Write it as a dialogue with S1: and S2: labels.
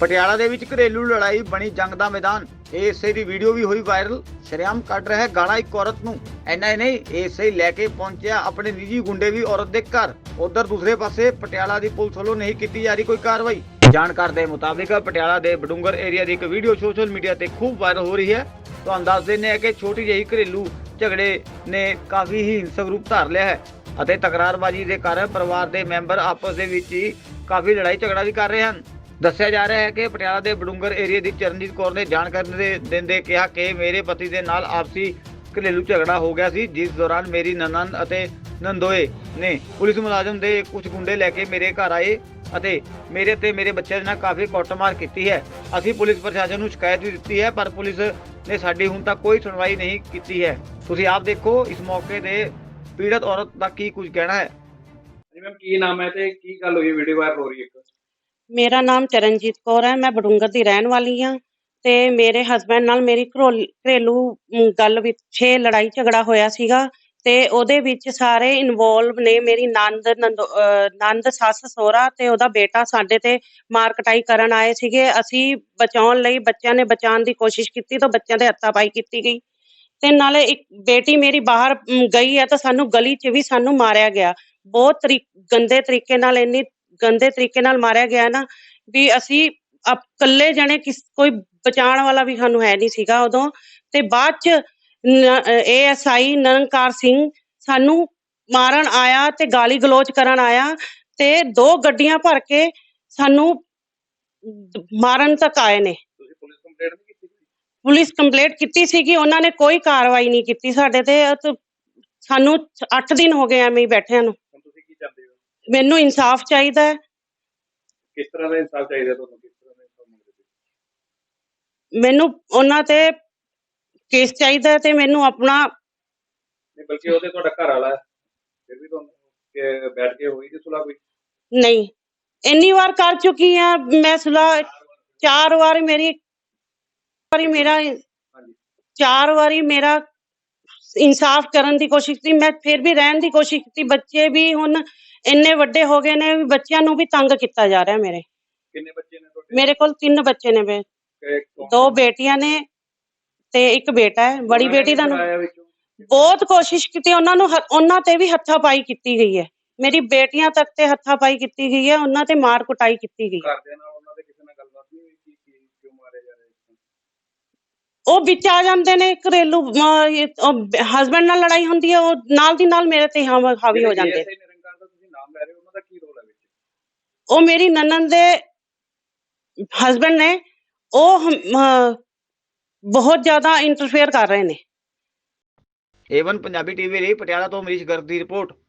S1: ਪਟਿਆਲਾ ਦੇ ਵਿੱਚ ਘਰੇਲੂ ਲੜਾਈ ਬਣੀ ਜੰਗ ਦਾ ਮੈਦਾਨ। ਏਐਸਆਈ ਦੀ ਵੀਡੀਓ ਵੀ ਹੋਈ ਵਾਇਰਲ ਸ਼ਰਿਆਮ ਕੱਢ ਰਿਹਾ ਗਾਲਾਂ ਇੱਕ ਔਰਤ ਨੂੰ। ਐਨਾ ਹੀ ਨਹੀਂ ਏਐਸਆਈ ਲੈ ਕੇ ਪਹੁੰਚਿਆ ਆਪਣੇ ਨਿੱਜੀ ਗੁੰਡੇ ਵੀ ਔਰਤ ਦੇ ਘਰ। ਉਧਰ ਦੂਸਰੇ ਪਾਸੇ ਪਟਿਆਲਾ ਦੀ ਪੁਲਿਸ ਵੱਲੋਂ ਨਹੀਂ ਕੀਤੀ ਜਾ ਰਹੀ ਕੋਈ ਕਾਰਵਾਈ। ਜਾਣਕਾਰ ਦੇ ਮੁਤਾਬਿਕ ਪਟਿਆਲਾ ਦੇ ਬਡੂੰਗਰ ਏਰੀਆ ਦੀ ਇੱਕ ਵੀਡੀਓ ਸੋਸ਼ਲ ਮੀਡੀਆ ਤੇ ਖੂਬ ਵਾਇਰਲ ਹੋ ਰਹੀ ਹੈ। ਤੁਹਾਨੂੰ ਦੱਸ ਦਿੰਦੇ ਆ ਕਿ ਛੋਟੀ ਜਿਹੀ ਘਰੇਲੂ ਝਗੜੇ ਨੇ ਕਾਫੀ ਹੀ ਹਿੰਸਕ ਰੂਪ ਧਾਰ ਲਿਆ ਹੈ ਅਤੇ ਤਕਰਾਰਬਾਜ਼ੀ ਦੇ ਕਾਰਨ ਪਰਿਵਾਰ ਦੇ ਮੈਂਬਰ ਆਪਸ ਦੇ ਵਿੱਚ ਹੀ ਕਾਫੀ ਲੜਾਈ ਝਗੜਾ ਵੀ ਕਰ ਰਹੇ ਹਨ। ਦੱਸਿਆ ਜਾ ਰਿਹਾ ਹੈ ਕਿ ਪਟਿਆਲਾ ਦੇ ਬਡੂੰਗਰ ਏਰੀਆ ਦੀ ਚਰਨਜੀਤ ਕੌਰ ਨੇ ਜਾਣਕਾਰੀ ਦੇ ਦਿੰਦੇ ਕਿਹਾ ਕਿ ਮੇਰੇ ਪਤੀ ਦੇ ਨਾਲ ਆਪਸੀ ਘਰੇਲੂ ਝਗੜਾ ਹੋ ਗਿਆ ਸੀ, ਜਿਸ ਦੌਰਾਨ ਮੇਰੀ ਨਨੰਦ ਅਤੇ ਨੰਦੋਏ ਨੇ ਪੁਲਿਸ ਮੁਲਾਜ਼ਮ ਦੇ ਕੁਝ ਗੁੰਡੇ ਲੈ ਕੇ ਮੇਰੇ ਘਰ ਆਏ ਅਤੇ ਮੇਰੇ ਤੇ ਮੇਰੇ ਬੱਚਿਆਂ ਨਾਲ ਕਾਫੀ ਕੁੱਟਮਾਰ ਕੀਤੀ ਹੈ। ਅਸੀਂ ਪੁਲਿਸ ਪ੍ਰਸ਼ਾਸਨ ਨੂੰ ਸ਼ਿਕਾਇਤ ਵੀ ਦਿੱਤੀ ਹੈ, ਪਰ ਪੁਲਿਸ ਨੇ ਸਾਡੀ ਹੁਣ ਤੱਕ ਕੋਈ ਸੁਣਵਾਈ ਨਹੀਂ ਕੀਤੀ ਹੈ। ਤੁਸੀਂ ਆਪ ਦੇਖੋ ਇਸ ਮੌਕੇ ਤੇ ਪੀੜਤ ਔਰਤ ਦਾ ਕੀ ਕੁਝ ਕਹਿਣਾ ਹੈ।
S2: ਜੀ ਮੈਮ, ਕੀ ਨਾਮ ਹੈ ਤੇ ਕੀ ਗੱਲ ਹੋਈ ਵੀਡੀਓ ਵਾਇਰਲ ਹੋ ਰਹੀ ਹੈ
S3: ਮੇਰਾ ਨਾਮ ਚਰਨਜੀਤ ਕੌਰ ਹੈ ਮੈਂ ਬਡੂੰਗਰ ਦੀ ਰਹਿਣ ਵਾਲੀ ਹਾਂ ਤੇ ਮੇਰੇ ਹਸਬੰਡ ਨਾਲ ਮੇਰੀ ਘਰੋਲ- ਘਰੇਲੂ ਅਮ, ਗੱਲ ਵਿੱਚ ਛੇ ਲੜਾਈ ਝਗੜਾ ਹੋਇਆ ਸੀਗਾ ਤੇ ਉਹਦੇ ਵਿੱਚ ਸਾਰੇ ਇਨਵੋਲਵ ਨੇ ਮੇਰੀ ਨੰਦ ਨੰਦੋ- ਅਹ, ਨੰਦ ਸੱਸ ਸੋਹਰਾ ਤੇ ਉਹਦਾ ਬੇਟਾ ਸਾਡੇ ਤੇ ਮਾਰ ਕਟਾਈ ਕਰਨ ਆਏ ਸੀਗੇ। ਅਸੀਂ ਬਚਾਉਣ ਲਈ ਬੱਚਿਆਂ ਨੇ ਬਚਾਉਣ ਦੀ ਕੋਸ਼ਿਸ਼ ਕੀਤੀ ਤਾਂ ਬੱਚਿਆਂ ਦੇ ਹੱਥਾਂ ਪਾਈ ਕੀਤੀ ਗਈ ਤੇ ਨਾਲੇ ਇੱਕ ਬੇਟੀ ਮੇਰੀ ਬਾਹਰ ਅਮ, ਗਈ ਹੈ ਤਾਂ ਸਾਨੂੰ ਗਲੀ 'ਚ ਵੀ ਸਾਨੂੰ ਮਾਰਿਆ ਗਿਆ। ਬਹੁਤ ਤਰੀ ਗੰਦੇ ਤਰੀਕੇ ਨਾਲ ਇੰਨੀ ਗੰਦੇ ਤਰੀਕੇ ਨਾਲ ਮਾਰਿਆ ਗਿਆ ਨਾ ਵੀ ਅਸੀਂ ਇਕੱਲੇ ਜਣੇ ਕਿਸ ਕੋਈ ਬਚਾਉਣ ਵਾਲਾ ਵੀ ਸਾਨੂੰ ਹੈ ਨਹੀਂ ਸੀਗਾ ਉਦੋਂ। ਤੇ ਬਾਅਦ ਚ ਏਐਸਆਈ ਨਿਰੰਕਾਰ ਸਿੰਘ ਸਾਨੂੰ ਮਾਰਨ ਆਇਆ ਤੇ ਗਾਲੀ ਗਲੋਚ ਕਰਨ ਆਇਆ ਤੇ ਦੋ ਗੱਡੀਆਂ ਭਰ ਕੇ ਸਾਨੂੰ ਮਾਰਨ ਤੱਕ ਆਏ ਨੇ।
S2: ਪੁਲਿਸ ਕੰਪਲੇਂਟ ਕੀਤੀ
S3: ਕੀਤੀ ਸੀਗੀ ਉਹਨਾਂ ਨੇ ਕੋਈ ਕਾਰਵਾਈ ਨਹੀਂ ਕੀਤੀ ਸਾਡੇ ਤੇ। ਸਾਨੂੰ 8 ਦਿਨ ਹੋ ਗਏ ਐਵੇਂ ਹੀ ਬੈਠਿਆਂ ਨੂੰ
S2: ਹੁਣ ਤੁਸੀਂ ਕੀ ਚਾਹੁੰਦੇ ਹੋ
S3: ਮੈਨੂੰ ਇਨਸਾਫ ਚਾਹੀਦਾ ਹੈ।
S2: ਕਿਸ ਤਰ੍ਹਾਂ ਦਾ ਇਨਸਾਫ ਚਾਹੀਦਾ ਤੁਹਾਨੂੰ? ਕਿਸ ਤਰ੍ਹਾਂ ਦਾ ਇਨਸਾਫ ਮੰਗਦੇ
S3: ਮੈਨੂੰ ਉਹਨਾਂ ਤੇ ਕੇਸ ਚਾਹੀਦਾ ਹੈ ਤੇ ਮੈਨੂੰ ਆਪਣਾ
S2: ਨਹੀਂ ਬਲਕਿ ਉਹਦੇ ਤੁਹਾਡਾ ਘਰ ਵਾਲਾ ਹੈ। ਫਿਰ ਵੀ ਤੁਹਾਨੂੰ ਕਿ ਬੈਠ ਕੇ ਹੋਈ ਤੇ ਸੁਲਾ ਕੋਈ?
S3: ਨਹੀਂ। ਇੰਨੀ ਵਾਰ ਕਰ ਚੁੱਕੀ ਆ ਮੈਂ ਸੁਲਾ ਚਾਰ ਵਾਰ ਮੇਰੀ ਵਾਰੀ ਮੇਰਾ
S2: ਹਾਂਜੀ।
S3: ਚਾਰ ਵਾਰੀ ਮੇਰਾ ਇਨਸਾਫ ਕਰਨ ਦੀ ਕੋਸ਼ਿਸ਼ ਕੀਤੀ ਮੈਂ ਫਿਰ ਵੀ ਰਹਿਣ ਦੀ ਕੋਸ਼ਿਸ਼ ਕੀਤੀ ਬੱਚੇ ਵੀ ਹੁਣ ਇੰਨੇ ਵੱਡੇ ਹੋ ਗਏ ਨੇ ਵੀ ਬੱਚਿਆਂ ਨੂੰ ਵੀ ਤੰਗ ਕੀਤਾ ਜਾ ਰਿਹਾ ਮੇਰੇ।
S2: ਕਿੰਨੇ ਬੱਚੇ ਨੇ ਤੁਹਾਡੇ?
S3: ਮੇਰੇ ਕੋਲ ਤਿੰਨ ਬੱਚੇ ਨੇ
S2: ਕੌਣ-
S3: ਦੋ ਬੇਟੀਆਂ ਨੇ ਤੇ ਇੱਕ ਬੇਟਾ ਹੈ ਬੜੀ
S2: ਨੇ
S3: ਬੇਟੀ ਦਾ
S2: ਵਿੱਚੋਂ?
S3: ਬਹੁਤ ਕੋਸ਼ਿਸ਼ ਕੀਤੀ ਉਹਨਾਂ ਨੂੰ ਹ- ਉਹਨਾਂ ਤੇ ਵੀ ਹੱਥਾਪਾਈ ਕੀਤੀ ਗਈ ਹੈ। ਮੇਰੀ ਬੇਟੀਆਂ ਤੱਕ ਤੇ ਹੱਥਾਪਾਈ ਕੀਤੀ ਗਈ ਹੈ ਉਹਨਾਂ ਤੇ ਮਾਰ ਕੁਟਾਈ ਕੀਤੀ ਗਈ ਹੈ।
S2: ਘਰਦਿਆਂ ਨਾਲ ਉਹਨਾਂ ਦੇ ਕਿਸੇ ਨਾਲ ਗੱਲਬਾਤ ਨਹੀਂ ਹੋਈ ਕਿ ਕੀ ਕਿਉਂ ਮਾਰੇ ਜਾ ਰਹੇ ਹੋ
S3: ਉਹ ਵਿੱਚ ਆ ਜਾਂਦੇ ਨੇ ਘਰੇਲੂ ਹਸਬੰਡ ਨਾਲ ਲੜਾਈ ਹੁੰਦੀ ਹੈ ਉਹ ਨਾਲ ਦੀ ਨਾਲ ਮੇਰੇ ਤੇ ਹਾਵ- ਹਾਵੀ ਹੋ ਜਾਂਦੇ
S2: ASI ਨਿਰੰਕਾਰ ਦਾ ਤੁਸੀਂ ਨਾਮ ਲੈ ਰਹੇ ਹੋ ਉਹਨਾਂ ਦਾ ਕੀ ਰੋਲ ਹੈ ਵਿੱਚ
S3: ਉਹ ਮੇਰੀ ਨਨਨ ਦੇ ਹਸਬੰਡ ਨੇ, ਉਹ ਹਮ- ਅਹ, ਬਹੁਤ ਜ਼ਿਆਦਾ ਇੰਟਰਫੇਅਰ ਕਰ ਰਹੇ ਨੇ।
S1: ਏਵਨ ਪੰਜਾਬੀ ਟੀਵੀ ਲਈ ਪਟਿਆਲਾ ਤੋਂ ਅਮਰੀਸ਼ ਗਰਗ ਦੀ ਰਿਪੋਰਟ।